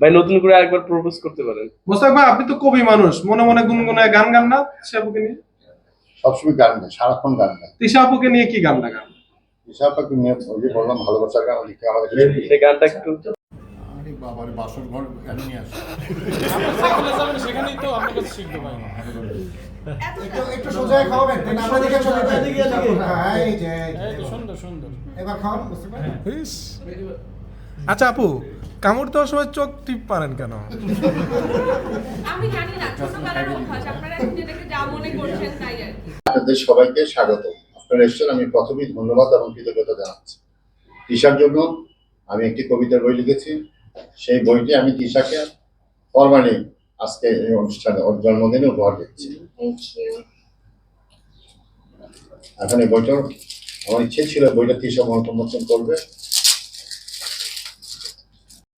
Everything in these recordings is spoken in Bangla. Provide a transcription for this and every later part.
ভাই নতুন করে আরেকবার প্রপোজ করতে পারেন। মোস্তাক ভাই আপনি তো কবি মানুষ। মনে মনে গুনগুনায় গান গান না তিশা আপুকে নিয়ে? সবসময় গান গায় সারাক্ষণ গান গায়। তিশা আপুকে নিয়ে কি গান হিসাব পাখি নিয়ে ওই যে বললাম ভালোবাসার গান লিখে আমাদের সেই গানটা একটু বাবারে বাসর ঘর কেন নিয়ে আসে? সেখানেই তো আপনার কাছে শিখব ভাই একটু একটু সোজা খাওয়াবেন আমরা দিকে চলে যাই এদিকে, এদিকে। হ্যাঁ, এই যে সুন্দর সুন্দর। এবার খাওয়ান বুঝতে পারেন ইস। আচ্ছা আপু কামড় দেওয়ার সময় চোখ টিপ পারেন কেন? আমি জানি না ছোটবেলার অভ্যাস আপনারা এখন যেটাকে যা মনে করছেন তাই আর কি। আপনাদের সবাইকে স্বাগত। আপনারা এসেছেন আমি প্রথমেই ধন্যবাদ এবং কৃতজ্ঞতা জানাচ্ছি। তিশার জন্য আমি একটি কবিতার বই লিখেছি। সেই বইটি আমি তিশাকে ফরমালি আজকে এই অনুষ্ঠানে ওর জন্মদিনে উপহার দিচ্ছি। এখন এই বইটা আমার ইচ্ছে ছিল বইটা তিশা মনোমোচন করবে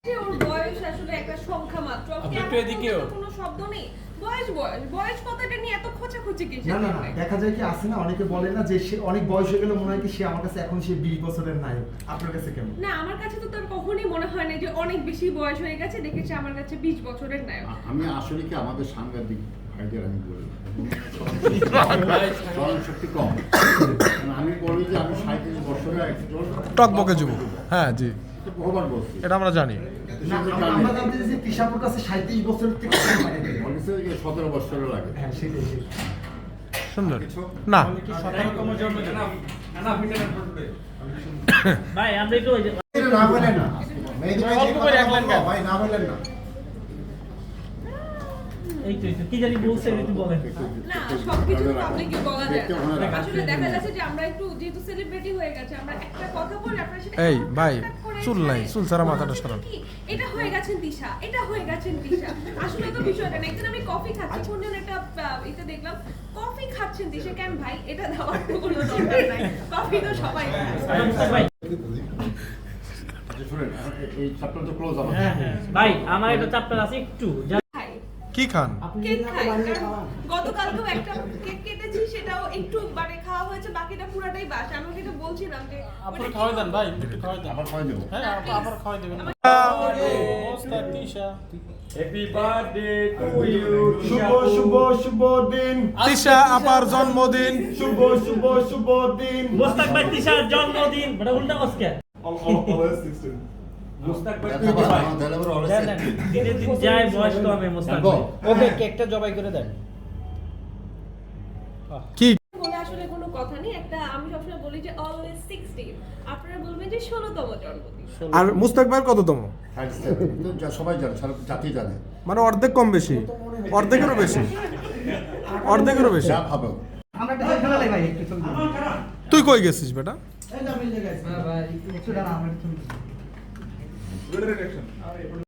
যে ওর বয়স আসলে একটা সংখ্যা মাত্র। আপনি একটু এদিকেও। কোনো শব্দ নেই। বয়স বয়স বয়স কথাটা নিয়ে এত খোঁচাখুচি কিসের না না না দেখা যায় কি আছে না? অনেকে বলে না যে সে অনেক বয়স হয়ে গেলে মনে হয় কি সে আমার কাছে এখন সে বিশ বছরের নায়ক। আপনার কাছে কেমন? না আমার কাছে তো তার কখনোই মনে হয় না যে অনেক বেশি বয়স হয়ে গেছে দেখেছি আমার কাছে বিশ বছরের নায়ক। আমি আসলে কি আমাদের সাংবাদিক ভাইদের আমি বলি? স্মরণ শক্তি কম। আমি বলি যে আমি সাঁত্রিশ বছরের একজন টকবকে যুবক। হ্যাঁ জি। এটা আমরা জানি। বলেছে। সুন্দর। না। ভাই আমরা একটু ওই যে এটা না বলেন না। মেহেদি ভাই যে অল্প করে এক লাইন ভাই না বলেন না। এই তো কি জানি বলছেন একটু বলেন। না সবকিছু পাবলিকই বলা যায়? দেখতে রাখা। আসলে দেখা যাচ্ছে যে আমরা একটু যেহেতু সেলিব্রিটি হয়ে গেছে আমরা একটা কথা বলি আপনারা সেটা এই, ভাই, চুল নাই, চুল ছাড়া মাথাটা সরান। এটা হয়ে গেছেন দিশা এটা হয়ে গেছেন দিশা। আসলে তো বিষয়টা না একদিন আমি কফি খাচ্ছি। কোনজন একটা এটা দেখলাম কফি খাচ্ছেন দিশা। কেন ভাই? এটা দেওয়ার তো কোনো দরকার নাই। কফি তো সবাই খায়। ভাই। আচ্ছা আমার হ্যাঁ হ্যাঁ। ভাই আমার একটা চ্যাপ্টার আছে একটু। কি খান? গতকালকেও একটা কেক কেটেছি সেটাও একটু মানে খাওয়া হয়েছে বাকিটা পুরাটাই বাস। আমি ওকে তো বলছিলাম যে আপনি দেন ভাই একটু দেন। হ্যাঁ, আবার দেব। হ্যাঁ আবার দেবেন। Tisha. Happy birthday to you শুভ শুভ শুভ দিন। আচ্ছা, তিশা আপার জন্মদিন। শুভ শুভ শুভ দিন। মোস্তাক ভাই তিশার জন্মদিন। বড় উল্টা 16 ওকে কেকটা জবাই করে দেন। কি? বলে আসলে কোনো কথা নেই। একটা আমি সবসময় বলি যে অলওয়েজ সিক্সটিন আপনারা বলবেন যে ষোলোতম জন্মদিন। আর মুস্তাক ভাইয়ের কততম? সবাই জানে সারা জাতি জানে। মানে অর্ধেক কম বেশি। অর্ধেকেরও বেশি। অর্ধেকেরও বেশি। যা ভাবো। তুই কই গেছিস বেটা? এই যে আমি জায়গায় আছি। একটু দাঁড়া, আমরা రిడక్షన్.